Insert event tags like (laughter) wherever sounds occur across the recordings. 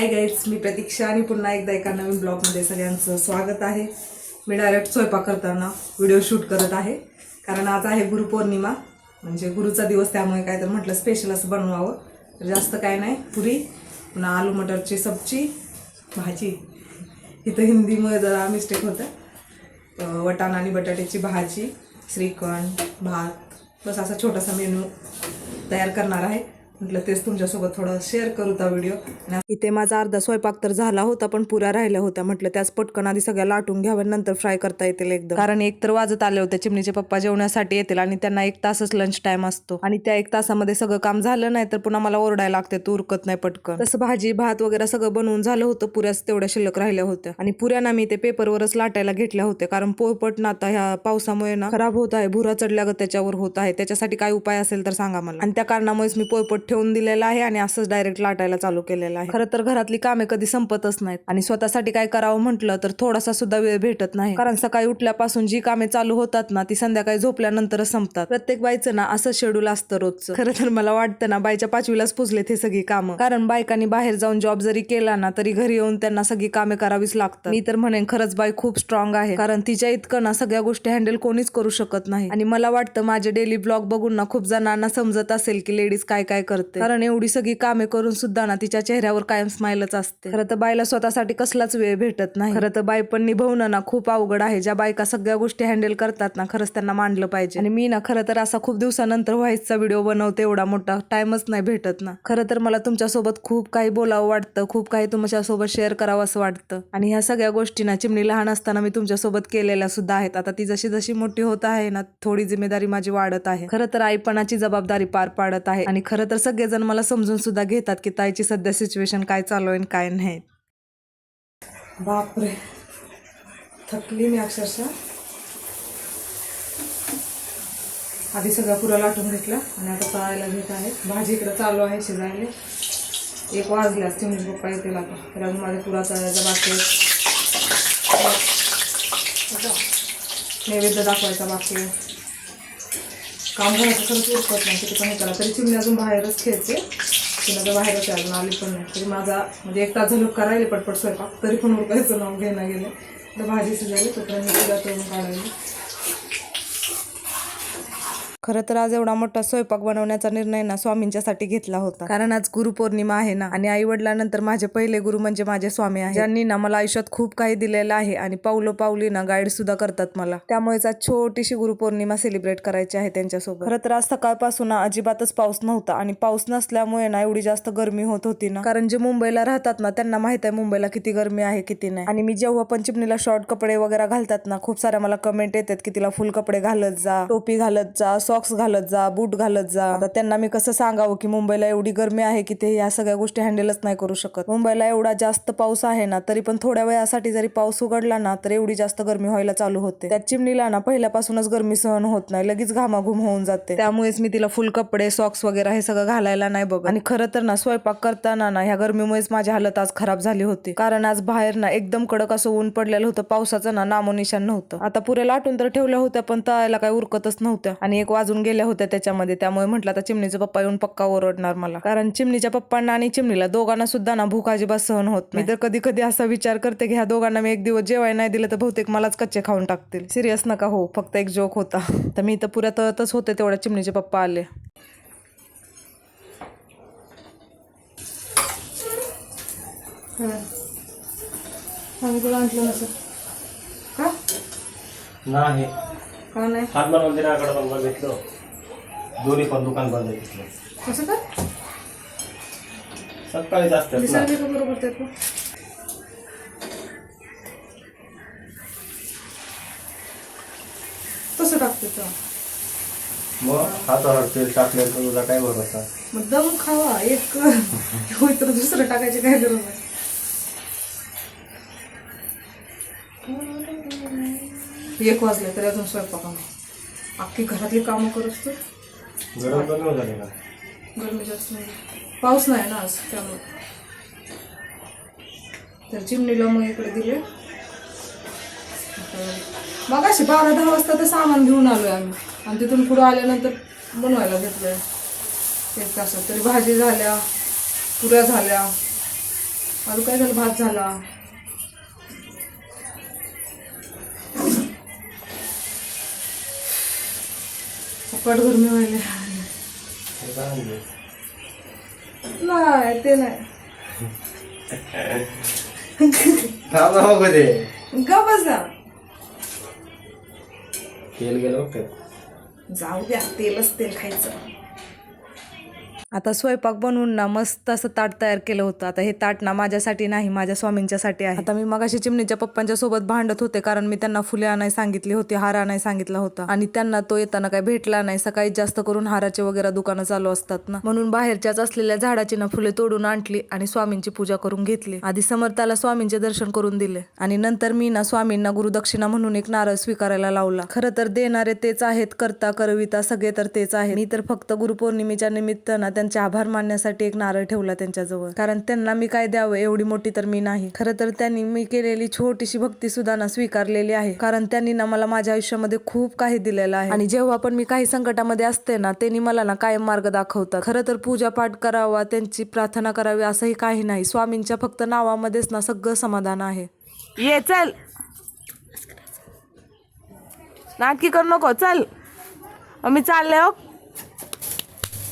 Hi guys मी प्रतीक्षा आणि पुन्हा एकदा एका नवीन ब्लॉगमध्ये सगळ्यांचं स्वागत आहे. मी डायरेक्ट स्वयंपाक करताना व्हिडिओ शूट करत आहे. कारण आज आहे गुरुपौर्णिमा म्हणजे गुरुचा दिवस त्यामुळे काय तर म्हटलं स्पेशल असं बनवावं. तर जास्त काय नाही पुरी पुन्हा आलू मटरची सब्जी भाजी. इथं हिंदीमुळे जरा मिस्टेक होतं. वटाणा आणि बटाट्याची भाजी श्रीखंड भात. बस असा छोटासा मेनू तयार करणार आहे. म्हटलं तेच तुमच्यासोबत थोडं शेअर करू त्या व्हिडिओ इथे माझा अर्धा स्वयंपाक तर झाला होता पण पुऱ्या राहिल्या होत्या. म्हटलं त्याच पटकन आधी सगळ्या लाटून घ्याव्या नंतर फ्राय करता येतील एकदम. कारण एक तर वाजत आले होते चिमणीचे पप्पा जेवण्यासाठी येतील आणि त्यांना एक तासच लंच टाइम असतो. आणि त्या एक तासामध्ये सगळं काम झालं नाही तर पुन्हा मला ओरडायला लागते तू उरकत नाही पटकन. तसं भाजी भात वगैरे सगळं बनवून झालं होतं पुऱ्याच तेवढ्या शिल्लक राहिल्या होत्या. आणि पुऱ्या ना मी ते पेपरवरच लाटायला घेतल्या होत्या कारण पोळपट ना आता ह्या पावसामुळे ना खराब होत आहे भुरा चढल्यागत त्याच्यावर होत आहे. त्याच्यासाठी काय उपाय असेल तर सांगा मला. आणि त्या कारणामुळेच मी पोळपट ठेवून दिलेला आहे आणि असंच डायरेक्ट लाटायला चालू केलेलं आहे. खरं तर घरातली कामे कधी संपतच नाहीत. आणि स्वतःसाठी काय करावं म्हटलं तर थोडासा सुद्धा वेळ भेटत नाही. कारण सकाळी उठल्यापासून जी कामे चालू होतात ना ती संध्याकाळी झोपल्यानंतरच संपतात. प्रत्येक बाईचं ना असं शेड्यूल असतं रोजचं. खरं तर मला वाटतं ना बाईच्या पाचवीलाच पुजलेत हे सगळी कामं. कारण बायकांनी बाहेर जाऊन जॉब जरी केला ना तरी घरी येऊन त्यांना सगळी कामे करावीच लागतात. मी तर म्हणेन खरंच बाई खूप स्ट्रॉंग आहे. कारण तिच्या इतकं ना सगळ्या गोष्टी हँडल कोणीच करू शकत नाही. आणि मला वाटतं माझे डेली ब्लॉग बघून ना खूप जणांना समजत असेल की लेडीज काय काय करतात. कारण एवढी सगळी कामे करून सुद्धा ना तिच्या चेहऱ्यावर कायम स्माइलच असते. खरं तर बाईला स्वतःसाठी कसलाच वेळ भेटत नाही. खरं तर बाई पण निभवणं ना खूप अवघड आहे. ज्या बायका सगळ्या गोष्टी हँडल करतात ना खरंच त्यांना मांडलं पाहिजे. आणि मी ना खरं तर असा खूप दिवसानंतर व्हायचा व्हिडिओ बनवते. एवढा मोठा टाइमच नाही भेटत ना. खरं तर मला तुमच्यासोबत खूप काही बोलावं वाटतं. खूप काही तुमच्यासोबत शेअर करावं असं वाटतं. आणि ह्या सगळ्या गोष्टी ना चिमणी लहान असताना मी तुमच्यासोबत केलेल्या सुद्धा आहेत. आता ती जशी जशी मोठी होत आहे ना थोडी जिम्मेदारी माझी वाढत आहे. खरं तर आईपणाची जबाबदारी पार पाडत आहे. आणि खरं तर सगळेजण मला समजून सुद्धा घेतात की ताईची सध्या सिच्युएशन काय चालू आहे आणि काय नाही. बापरे. थकली मी अक्षरशः. आधी सगळा पुरा लाटून घेतला आणि आता तळायला घेत आहे भाजी इकडं चालू आहे शिजायला. एक वाजल्यास म्हणजे पप्पा येतील आता. तर अजून माझ्या पुरा तळायचा बाकी नैवेद्य दाखवायचा बाकी आहे. काम व्हायचं खरंच उरकत नाही किती पण हे करा. तरी चिमणी अजून बाहेरच खेळते. तिला तर बाहेरच आहे अजून आली पण नाही. तरी माझा म्हणजे एक तास झालं करायला पटपट स्वयंपाक तरी पण उरकायचं नाव घेणं गेलं. तर भाजी शिजायली तोपर्यंत मी तिला तळून काढायला. खरं तर आज एवढा मोठा स्वयंपाक बनवण्याचा निर्णय ना स्वामींच्यासाठी घेतला होता. कारण आज गुरुपौर्णिमा आहे ना आणि आई वडिलांनंतर माझे पहिले गुरु म्हणजे माझे स्वामी आहे ज्यांनी ना मला आयुष्यात खूप काही दिलेलं आहे आणि पावलो पावली ना गाईड सुद्धा करतात मला. त्यामुळेच आज छोटीशी गुरुपौर्णिमा सेलिब्रेट करायची आहे त्यांच्यासोबत. खरं तर आज सकाळपासून ना अजिबातच पाऊस नव्हता आणि पाऊस नसल्यामुळे ना एवढी जास्त गरमी होत होती ना. कारण जे मुंबईला राहतात ना त्यांना माहीत आहे मुंबईला किती गरमी आहे किती नाही. आणि मी जेव्हा पण चिमणीला शॉर्ट कपडे वगैरे घालतात ना खूप साऱ्या मला कमेंट येतात की तिला फुल कपडे घालत जा टोपी घालत जा सॉक्स घालत जा बूट घालत जा. आता त्यांना मी कसं सांगावं की मुंबईला एवढी गरमी आहे की ते या सगळ्या गोष्टी हँडलच नाही करू शकत. मुंबईला एवढा जास्त पाऊस आहे ना तरी पण थोड्या वेळासाठी जरी पाऊस उघडला ना तर एवढी जास्त गरमी व्हायला चालू होते. त्या चिमणीला ना पहिल्यापासूनच गरमी सहन होत नाही लगेच घामाघूम होऊन जाते. त्यामुळेच मी तिला फुल कपडे सॉक्स वगैरे हे सगळं घालायला नाही बघ आणि खरं तर ना स्वयंपाक करताना ना ह्या गरमीमुळेच माझी हालत आज खराब झाली होती. कारण आज बाहेर ना एकदम कडक असं ऊन पडलेलं होतं पावसाचं ना नामोनिशान नव्हतं. आता पुरे लाटून तर ठेवल्या होत्या पण तळायला काय उरकतच नव्हत्या. आणि एक वाजून गेल्या होत्या त्याच्यामध्ये. त्यामुळे म्हटलं आता चिमणीचा पप्पा येऊन पक्का ओरडणार मला. कारण चिमणीच्या पप्पांना आणि चिमणीला दोघांना सुद्धा ना भूक अजिबात सहन होत नाही. मी तर कधी कधी असा विचार करते की ह्या दोघांना मी एक दिवस जेवाय नाही दिलं तर बहुतेक मलाच कच्चे खाऊन टाकतील. सिरियस नका हो फक्त एक जोक होता. तर मी तर पुऱ्या तळतच होते तेवढ्या चिमणीचे पप्पा आले. आम्ही तुला का नाही. नाही हनुमान मंदिराकडे पण बघितलं दोन्ही पण दुकान बंद घेतलं कसं काय? सकाळीच असतात ना. का बरोबर ते पण? तसं टाकते तर. मग हातावर तेल टाकलं तर तुझा काय भरोसा? मग दम खावा एक. (laughs) होय तर दुसरं टाकायची काय गरज आहे एक वाजले तरी अजून स्वयंपाक नाही अख्खी घरातली कामं करत तर. गरम तर नव्हतं झाले का गरमी जास्त नाही. पाऊस नाही ना आज त्यामुळे. तर चिमणीला मग इकडे दिले. मग अशी बारा दहा वाजता ते सामान घेऊन आलोय आम्ही. आणि तिथून पुढे आल्यानंतर बनवायला घेतलंय. एक तासात तरी भाजी झाल्या पुऱ्या झाल्या. अजून काय झालं? भात झाला. फुकट गरमी व्हायला? नाही ते नाही ग बसा तेल गेलं. जाऊ द्या तेलच तेल खायचं आता स्वयंपाक बनवून ना मस्त असं ताट तयार केलं होतं. आता हे ताट ना माझ्यासाठी नाही माझ्या स्वामींच्यासाठी आहे. आता मी मगाशी चिमणीच्या पप्पांच्या सोबत भांडत होते कारण मी त्यांना फुले आणाय सांगितली होती हार आणाय सांगितला होता. आणि त्यांना तो येताना काही भेटला नाही. सकाळी जास्त करून हाराचे वगैरे दुकानं चालू असतात ना. म्हणून बाहेरच्याच असलेल्या झाडाची ना फुले तोडून आणली आणि स्वामींची पूजा करून घेतली. आधी समर्थाला स्वामींचे दर्शन करून दिले. आणि नंतर मी ना स्वामींना गुरुदक्षिणा म्हणून एक नारळ स्वीकारायला लावला. खरं तर देणारे तेच आहेत करता करविता सगळे तर तेच आहे मी तर फक्त गुरुपौर्णिमेच्या निमित्त ना त्यांचे आभार मानण्यासाठी एक नारळ ठेवला त्यांच्याजवळ. कारण त्यांना मी काय द्यावं एवढी मोठी तर मी नाही. खरं तर त्यांनी मी केलेली छोटीशी भक्ती सुद्धा ना स्वीकारलेली आहे. कारण त्यांनी ना मला माझ्या आयुष्यामध्ये खूप काही दिलेलं आहे. आणि जेव्हा पण मी काही संकटामध्ये असते ना त्यांनी मला ना कायम मार्ग दाखवतात. खरं तर पूजा पाठ करावा त्यांची प्रार्थना करावी असंही काही नाही. स्वामींच्या फक्त नावामध्येच ना सगळं समाधान आहे. ये चल. नाटकी करू नको चल. मी चालले हो.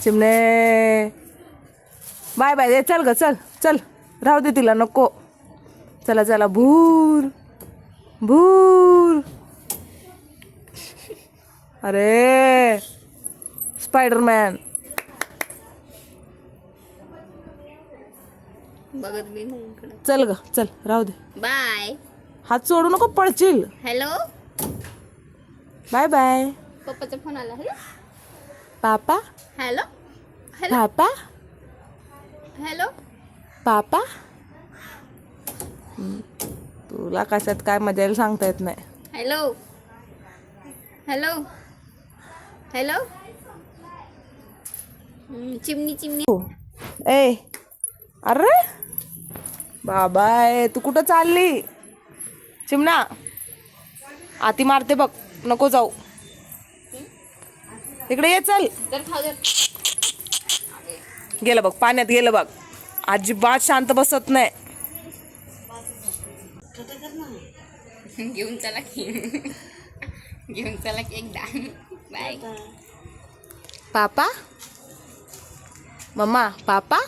चिमणे. बाय बाय ये चल ग चल चल. राहू दे तिला नको. चला चला भूर भूर. अरे स्पायडरमॅन. बघत चल ग चल राहू दे. बाय. हात सोडू नको पडशील. हॅलो? Bye bye. पप्पाचा फोन आला hello? Papa? Hello hello papa hello papa हम्म, तुला कशात काय मजा येईल सांगता येत नाही. हॅलो हॅलो हॅलो हम्म, चिमणी चिमणी. ए अरे बाबा ए तू कुठं चालली? चिमणा आती मारते बघ नको जाऊ. इकडे ये चल. गेलं बघ पाण्यात गेलं बघ. अजिबात शांत बसत नाही. घेऊन चला की. घेऊन चला की एकदा. Bye papa? Mama papa?